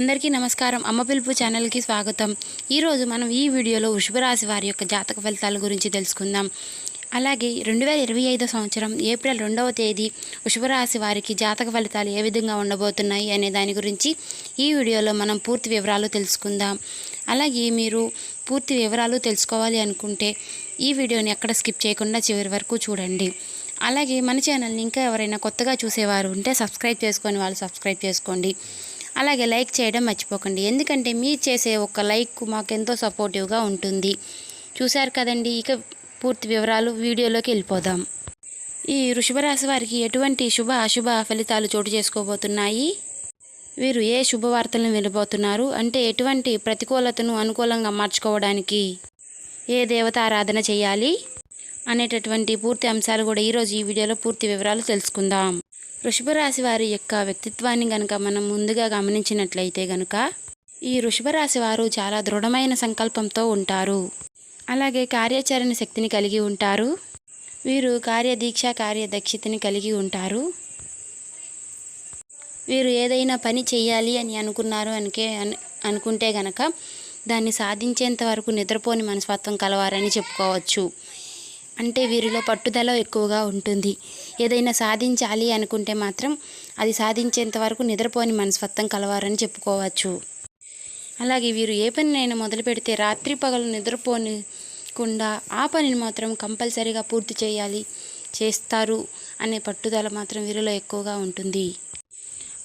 అందరికీ నమస్కారం. అమ్మ పిలుపు ఛానల్కి స్వాగతం. ఈరోజు మనం ఈ వీడియోలో వృషభరాశి వారి యొక్క జాతక ఫలితాల గురించి తెలుసుకుందాం. అలాగే రెండు వేల ఇరవై ఐదో సంవత్సరం ఏప్రిల్ రెండవ తేదీ వృషభరాశి వారికి జాతక ఫలితాలు ఏ విధంగా ఉండబోతున్నాయి అనే దాని గురించి ఈ వీడియోలో మనం పూర్తి వివరాలు తెలుసుకుందాం. అలాగే మీరు పూర్తి వివరాలు తెలుసుకోవాలి అనుకుంటే ఈ వీడియోని ఎక్కడ స్కిప్ చేయకుండా చివరి వరకు చూడండి. అలాగే మన ఛానల్ని ఇంకా ఎవరైనా కొత్తగా చూసేవారు ఉంటే సబ్స్క్రైబ్ చేసుకొని వాళ్ళు సబ్స్క్రైబ్ చేసుకోండి. అలాగే లైక్ చేయడం మర్చిపోకండి. ఎందుకంటే మీరు చేసే ఒక లైక్ మాకెంతో సపోర్టివ్గా ఉంటుంది. చూశారు కదండి? ఇక పూర్తి వివరాలు వీడియోలోకి వెళ్ళిపోదాం. ఈ వృషభరాశి వారికి ఎటువంటి శుభ అశుభ ఫలితాలు చోటు చేసుకోబోతున్నాయి? వీరు ఏ శుభవార్తలను వెళ్ళబోతున్నారు అంటే ఎటువంటి ప్రతికూలతను అనుకూలంగా మార్చుకోవడానికి ఏ దేవత ఆరాధన చేయాలి? అనేటటువంటి పూర్తి అంశాలు కూడా ఈరోజు ఈ వీడియోలో పూర్తి వివరాలు తెలుసుకుందాం. వృషభ రాశి వారి యొక్క వ్యక్తిత్వాన్ని గనుక మనం ముందుగా గమనించినట్లయితే గనుక ఈ వృషభ రాశి వారు చాలా దృఢమైన సంకల్పంతో ఉంటారు. అలాగే కార్యాచరణ శక్తిని కలిగి ఉంటారు. వీరు కార్యదీక్ష కార్యదక్షతని కలిగి ఉంటారు. వీరు ఏదైనా పని చేయాలి అని అనుకున్నారు అనికే అనుకుంటే గనక దాన్ని సాధించేంత వరకు నిద్రపోని మనస్తత్వం కలవారని చెప్పుకోవచ్చు. అంటే వీరిలో పట్టుదల ఎక్కువగా ఉంటుంది. ఏదైనా సాధించాలి అనుకుంటే మాత్రం అది సాధించేంత వరకు నిద్రపోని మనస్తత్వం కలవారని చెప్పుకోవచ్చు. అలాగే వీరు ఏ పనినైనా మొదలు పెడితే రాత్రి పగలు నిద్రపోనికుండా ఆ పనిని మాత్రం కంపల్సరీగా పూర్తి చేయాలి చేస్తారు అనే పట్టుదల మాత్రం వీరిలో ఎక్కువగా ఉంటుంది.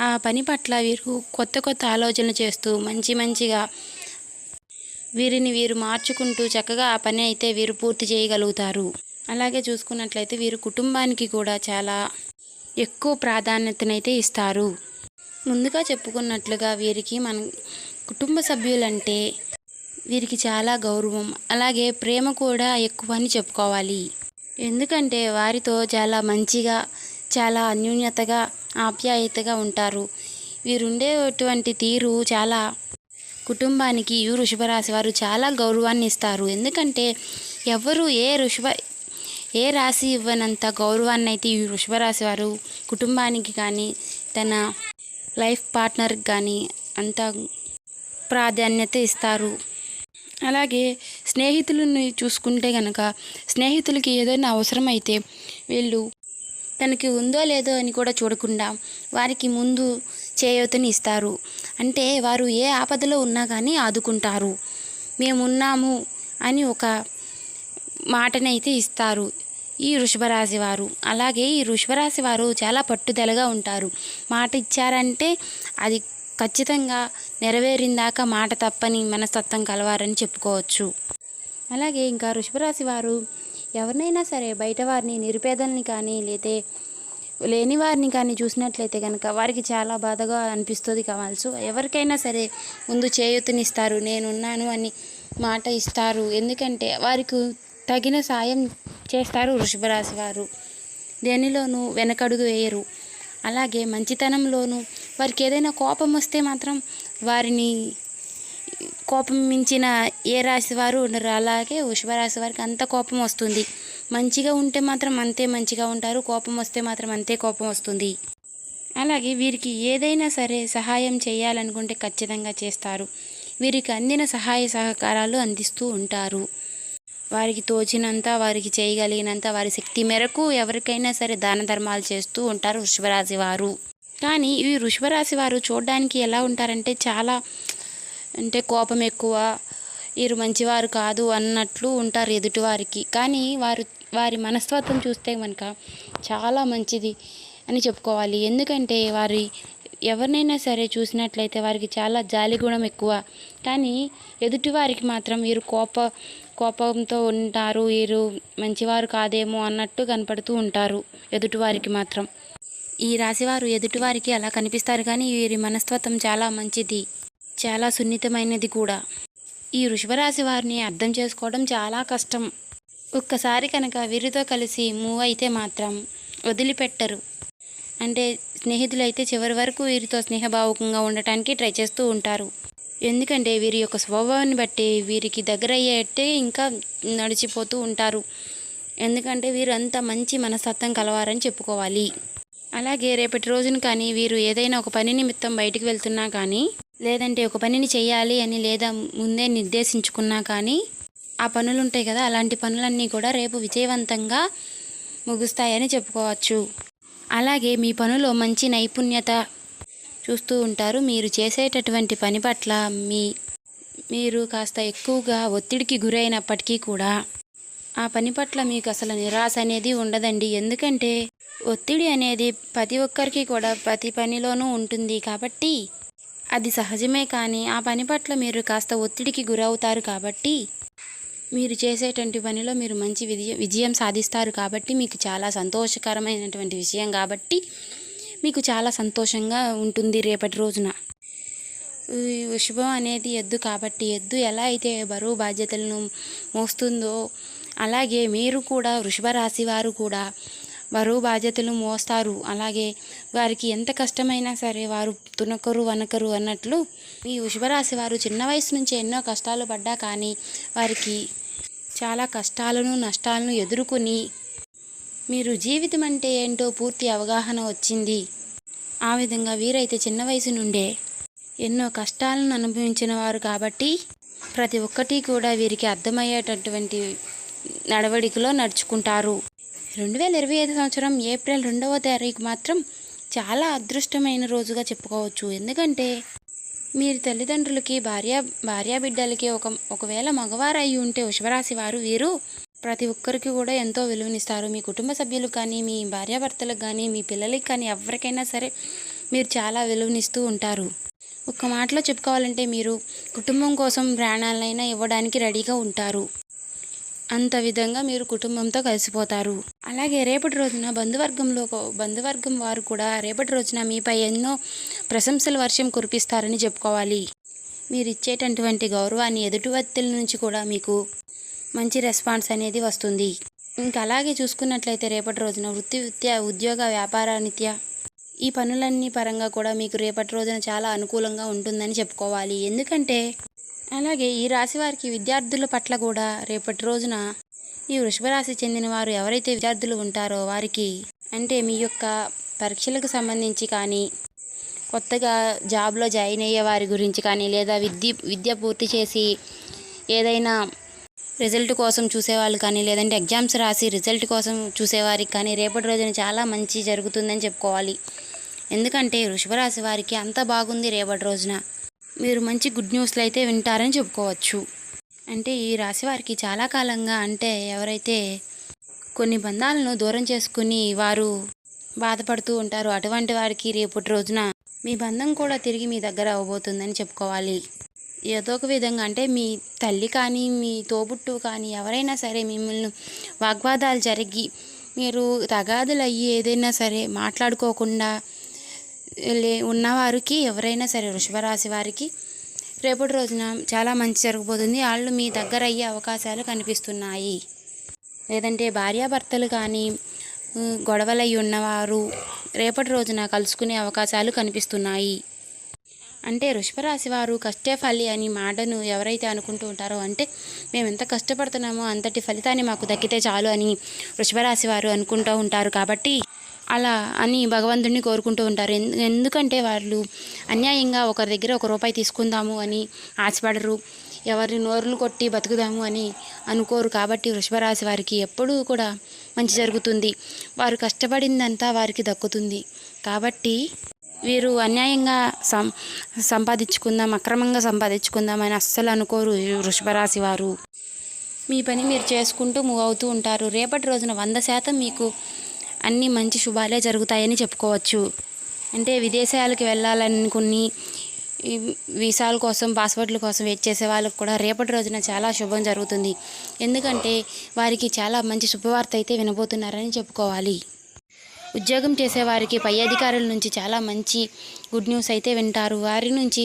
ఆ పని పట్ల వీరు కొత్త కొత్త ఆలోచనలు చేస్తూ మంచి మంచిగా వీరిని వీరు మార్చుకుంటూ చక్కగా ఆ పని అయితే వీరు పూర్తి చేయగలుగుతారు. అలాగే చూసుకున్నట్లయితే వీరు కుటుంబానికి కూడా చాలా ఎక్కువ ప్రాధాన్యతనైతే ఇస్తారు. ముందుగా చెప్పుకున్నట్లుగా వీరికి మన కుటుంబ సభ్యులంటే వీరికి చాలా గౌరవం అలాగే ప్రేమ కూడా ఎక్కువ అని చెప్పుకోవాలి. ఎందుకంటే వారితో చాలా మంచిగా చాలా అన్యూన్యతగా ఆప్యాయతగా ఉంటారు. వీరుండేటువంటి తీరు చాలా కుటుంబానికి ఈ వృషభరాశి వారు చాలా గౌరవాన్ని ఇస్తారు. ఎందుకంటే ఎవరు ఏ వృషభ ఏ రాశి ఇవ్వనంత గౌరవాన్ని అయితే ఈ వృషభరాశి వారు కుటుంబానికి కానీ తన లైఫ్ పార్ట్నర్కి కానీ అంత ప్రాధాన్యత ఇస్తారు. అలాగే స్నేహితులని చూసుకుంటే కనుక స్నేహితులకి ఏదైనా అవసరమైతే వీళ్ళు తనకి ఉందో లేదో అని కూడా చూడకుండా వారికి ముందు చేయూతని ఇస్తారు అంటే వారు ఏ ఆపదలో ఉన్నా కానీ ఆదుకుంటారు. మేమున్నాము అని ఒక మాటనైతే ఇస్తారు ఈ వృషభరాశి వారు. అలాగే ఈ వృషభరాశి వారు చాలా పట్టుదలగా ఉంటారు. మాట ఇచ్చారంటే అది ఖచ్చితంగా నెరవేరిందాక మాట తప్పని మనస్తత్వం కలవారని చెప్పుకోవచ్చు. అలాగే ఇంకా వృషభరాశి వారు ఎవరినైనా సరే బయట వారిని నిరుపేదల్ని కానీ లేతే లేని వారిని కానీ చూసినట్లయితే కనుక వారికి చాలా బాధగా అనిపిస్తుంది కావాల్సి ఎవరికైనా సరే ముందు చేయూతనిస్తారు నేనున్నాను అని మాట ఇస్తారు. ఎందుకంటే వారికి తగిన సాయం చేస్తారు వృషభరాశి వారు. దేనిలోనూ వెనకడుగు వేయరు. అలాగే మంచితనంలోనూ వారికి ఏదైనా కోపం వస్తే మాత్రం వారిని కోపం మించిన ఏ రాశి వారు ఉండరు. అలాగే వృషభరాశి వారికి అంత కోపం వస్తుంది. మంచిగా ఉంటే మాత్రం అంతే మంచిగా ఉంటారు కోపం వస్తే మాత్రం అంతే కోపం వస్తుంది. అలాగే వీరికి ఏదైనా సరే సహాయం చేయాలనుకుంటే ఖచ్చితంగా చేస్తారు. వీరికి అందిన సహాయ సహకారాలు అందిస్తూ ఉంటారు. వారికి తోచినంత వారికి చేయగలిగినంత వారి శక్తి మేరకు ఎవరికైనా సరే దాన ధర్మాలు చేస్తూ ఉంటారు వృషభరాశి వారు. కానీ ఈ వృషభరాశి వారు చూడడానికి ఎలా ఉంటారంటే చాలా అంటే కోపం ఎక్కువ వీరు మంచివారు కాదు అన్నట్లు ఉంటారు ఎదుటివారికి. కానీ వారు వారి మనస్తత్వం చూస్తే కనుక చాలా మంచిది అని చెప్పుకోవాలి. ఎందుకంటే వారి ఎవరినైనా సరే చూసినట్లయితే వారికి చాలా జాలి గుణం ఎక్కువ. కానీ ఎదుటివారికి మాత్రం వీరు కోప కోపంతో ఉంటారు వీరు మంచివారు కాదేమో అన్నట్టు కనపడుతూ ఉంటారు ఎదుటివారికి మాత్రం. ఈ రాశివారు ఎదుటివారికి అలా కనిపిస్తారు కానీ వీరి మనస్తత్వం చాలా మంచిది చాలా సున్నితమైనది కూడా. ఈ వృషభరాశి వారిని అర్థం చేసుకోవడం చాలా కష్టం. ఒక్కసారి కనుక వీరితో కలిసి మూవ్ అయితే మాత్రం వదిలిపెట్టరు. అంటే స్నేహితులైతే చివరి వరకు వీరితో స్నేహభావకంగా ఉండటానికి ట్రై చేస్తూ ఉంటారు. ఎందుకంటే వీరి యొక్క స్వభావాన్ని బట్టి వీరికి దగ్గర అయ్యేట్టే ఇంకా నడిచిపోతూ ఉంటారు. ఎందుకంటే వీరు అంత మంచి మనస్తత్వం కలవారని చెప్పుకోవాలి. అలాగే రేపటి రోజున కానీ వీరు ఏదైనా ఒక పని నిమిత్తం బయటికి వెళ్తున్నా కానీ లేదంటే ఒక పనిని చేయాలి అని లేదా ముందే నిర్దేశించుకున్నా కానీ ఆ పనులు ఉంటాయి కదా అలాంటి పనులన్నీ కూడా రేపు విజయవంతంగా ముగుస్తాయని చెప్పుకోవచ్చు. అలాగే మీ పనిలో మంచి నైపుణ్యత చూస్తూ ఉంటారు. మీరు చేసేటటువంటి పని పట్ల మీ మీరు కాస్త ఎక్కువగా ఒత్తిడికి గురైనప్పటికీ కూడా ఆ పని పట్ల మీకు అసలు నిరాశ అనేది ఉండదండి. ఎందుకంటే ఒత్తిడి అనేది ప్రతి ఒక్కరికి కూడా ప్రతి పనిలోనూ ఉంటుంది కాబట్టి అది సహజమే కానీ ఆ పని పట్ల మీరు కాస్త ఒత్తిడికి గురవుతారు కాబట్టి మీరు చేసేటువంటి పనిలో మీరు మంచి విజయ విజయం సాధిస్తారు కాబట్టి మీకు చాలా సంతోషకరమైనటువంటి విషయం కాబట్టి మీకు చాలా సంతోషంగా ఉంటుంది రేపటి రోజున. ఈ వృషభం అనేది ఎద్దు కాబట్టి ఎద్దు ఎలా అయితే బరువు బాధ్యతలను మోస్తుందో అలాగే మీరు కూడా వృషభ రాశి వారు కూడా బరువు బాధ్యతలు మోస్తారు. అలాగే వారికి ఎంత కష్టమైనా సరే వారు తునకరు వనకరు అన్నట్లు ఈ వృషభరాశి వారు చిన్న వయసు నుంచి ఎన్నో కష్టాలు పడ్డా కానీ వారికి చాలా కష్టాలను నష్టాలను ఎదుర్కొని మీరు జీవితం అంటే ఏంటో పూర్తి అవగాహన వచ్చింది. ఆ విధంగా వీరైతే చిన్న వయసు నుండే ఎన్నో కష్టాలను అనుభవించిన వారు కాబట్టి ప్రతి ఒక్కటి కూడా వీరికి అర్థమయ్యేటటువంటి నడవడికలో నడుచుకుంటారు. రెండు వేల ఇరవై ఐదు సంవత్సరం ఏప్రిల్ రెండవ తారీఖు మాత్రం చాలా అదృష్టమైన రోజుగా చెప్పుకోవచ్చు. ఎందుకంటే మీరు తల్లిదండ్రులకి భార్య భార్యా బిడ్డలకి ఒక ఒకవేళ మగవారు అయి ఉంటే వృషభరాశి వారు వీరు ప్రతి ఒక్కరికి కూడా ఎంతో విలువనిస్తారు. మీ కుటుంబ సభ్యులకు కానీ మీ భార్యాభర్తలకు కానీ మీ పిల్లలకి కానీ ఎవరికైనా సరే మీరు చాలా విలువనిస్తూ ఉంటారు. ఒక్క మాటలో చెప్పుకోవాలంటే మీరు కుటుంబం కోసం ప్రాణాలైనా ఇవ్వడానికి రెడీగా ఉంటారు. అంత విధంగా మీరు కుటుంబంతో కలిసిపోతారు. అలాగే రేపటి రోజున బంధువర్గంలో బంధువర్గం వారు కూడా రేపటి రోజున మీపై ఎన్నో ప్రశంసల వర్షం కురిపిస్తారని చెప్పుకోవాలి. మీరు ఇచ్చేటటువంటి గౌరవాన్ని ఎదుటి వ్యక్తుల నుంచి కూడా మీకు మంచి రెస్పాన్స్ అనేది వస్తుంది. ఇంకా అలాగే చూసుకున్నట్లయితే రేపటి రోజున వృత్తి విద్య ఉద్యోగ వ్యాపార నిత్య ఈ పనులన్నీ పరంగా కూడా మీకు రేపటి రోజున చాలా అనుకూలంగా ఉంటుందని చెప్పుకోవాలి. ఎందుకంటే అలాగే ఈ రాశి వారికి విద్యార్థుల పట్ల కూడా రేపటి రోజున ఈ వృషభ రాశి చెందిన వారు ఎవరైతే విద్యార్థులు ఉంటారో వారికి అంటే మీ యొక్క పరీక్షలకు సంబంధించి కానీ కొత్తగా జాబ్లో జాయిన్ అయ్యే వారి గురించి కానీ లేదా విద్య విద్య పూర్తి చేసి ఏదైనా రిజల్ట్ కోసం చూసేవాళ్ళు కానీ లేదంటే ఎగ్జామ్స్ రాసి రిజల్ట్ కోసం చూసేవారికి కానీ రేపటి రోజున చాలా మంచి జరుగుతుందని చెప్పుకోవాలి. ఎందుకంటే వృషభ రాశి వారికి అంత బాగుంది రేపటి రోజున. మీరు మంచి గుడ్ న్యూస్లు అయితే వింటారని చెప్పుకోవచ్చు. అంటే ఈ రాశి వారికి చాలా కాలంగా అంటే ఎవరైతే కొన్ని బంధాలను దూరం చేసుకుని వారు బాధపడుతూ ఉంటారు అటువంటి వారికి రేపటి రోజున మీ బంధం కూడా తిరిగి మీ దగ్గర అవ్వబోతుందని చెప్పుకోవాలి. ఏదో ఒక విధంగా అంటే మీ తల్లి కానీ మీ తోబుట్టు కానీ ఎవరైనా సరే మిమ్మల్ని వాగ్వాదాలు జరిగి మీరు తగాదులు అయ్యి ఏదైనా సరే మాట్లాడుకోకుండా లే ఉన్నవారికి ఎవరైనా సరే వృషభరాశి వారికి రేపటి రోజున చాలా మంచి జరగబోతుంది. వాళ్ళు మీ దగ్గర అయ్యే అవకాశాలు కనిపిస్తున్నాయి. లేదంటే భార్యాభర్తలు కానీ గొడవలయ్యి గొడవలై ఉన్నవారు రేపటి రోజున కలుసుకునే అవకాశాలు కనిపిస్తున్నాయి. అంటే వృషభరాశి వారు కష్టే ఫలి అని మాటను ఎవరైతే అనుకుంటూ ఉంటారో అంటే మేము ఎంత కష్టపడుతున్నామో అంతటి ఫలితాన్ని మాకు దక్కితే చాలు అని వృషభరాశి వారు అనుకుంటూ ఉంటారు. కాబట్టి అలా అని భగవంతుడిని కోరుకుంటూ ఉంటారు. ఎందు- ఎందుకంటే వాళ్ళు అన్యాయంగా ఒకరి దగ్గర ఒక రూపాయి తీసుకుందాము అని ఆశపడరు. ఎవరి నోరులు కొట్టి బతుకుదాము అని అనుకోరు. కాబట్టి వృషభరాశి వారికి ఎప్పుడూ కూడా మంచి జరుగుతుంది. వారు కష్టపడిందంతా వారికి దక్కుతుంది. కాబట్టి వీరు అన్యాయంగా సం సంపాదించుకుందాం అక్రమంగా సంపాదించుకుందాం అని అస్సలు అనుకోరు వృషభరాశి వారు. మీ పని మీరు చేసుకుంటూ మూవ్ అవుతూ ఉంటారు. రేపటి రోజున వంద శాతం మీకు అన్ని మంచి శుభాలే జరుగుతాయని చెప్పుకోవచ్చు. అంటే విదేశాలకు వెళ్ళాలనుకుని వీసాల కోసం పాస్పోర్ట్ల కోసం వెయిట్ చేసే వాళ్ళకు కూడా రేపటి రోజున చాలా శుభం జరుగుతుంది. ఎందుకంటే వారికి చాలా మంచి శుభవార్త అయితే వినబోతున్నారని చెప్పుకోవాలి. ఉద్యోగం చేసేవారికి పై అధికారుల నుంచి చాలా మంచి గుడ్ న్యూస్ అయితే వింటారు. వారి నుంచి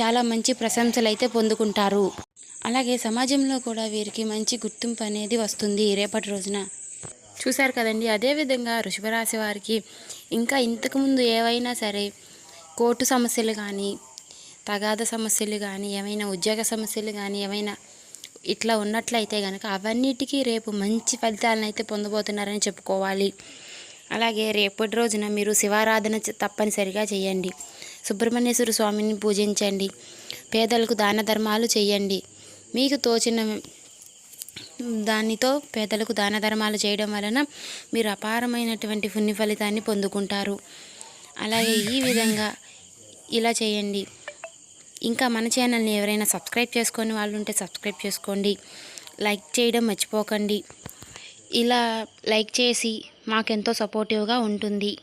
చాలా మంచి ప్రశంసలు అయితే పొందుకుంటారు. అలాగే సమాజంలో కూడా వీరికి మంచి గుర్తింపు అనేది వస్తుంది రేపటి రోజున. చూశారు కదండి. అదేవిధంగా వృషభరాశి వారికి ఇంకా ఇంతకుముందు ఏవైనా సరే కోర్టు సమస్యలు కానీ తగాద సమస్యలు కానీ ఏమైనా ఉద్యోగ సమస్యలు కానీ ఏమైనా ఇట్లా ఉన్నట్లయితే కనుక అవన్నిటికీ రేపు మంచి ఫలితాలను అయితే పొందబోతున్నారని చెప్పుకోవాలి. అలాగే రేపటి రోజున మీరు శివారాధన తప్పనిసరిగా చేయండి. సుబ్రహ్మణ్యేశ్వర స్వామిని పూజించండి. పేదలకు దాన ధర్మాలు చేయండి. మీకు తోచిన దానితో పేదలకు దాన ధర్మాలు చేయడం వలన మీరు అపారమైనటువంటి పుణ్య ఫలితాన్ని పొందుకుంటారు. అలాగే ఈ విధంగా ఇలా చేయండి. ఇంకా మన ఛానల్ని ఎవరైనా సబ్స్క్రైబ్ చేసుకొని వాళ్ళు ఉంటే సబ్స్క్రైబ్ చేసుకోండి. లైక్ చేయడం మర్చిపోకండి. ఇలా లైక్ చేసి మాకెంతో సపోర్టివ్గా ఉంటుంది.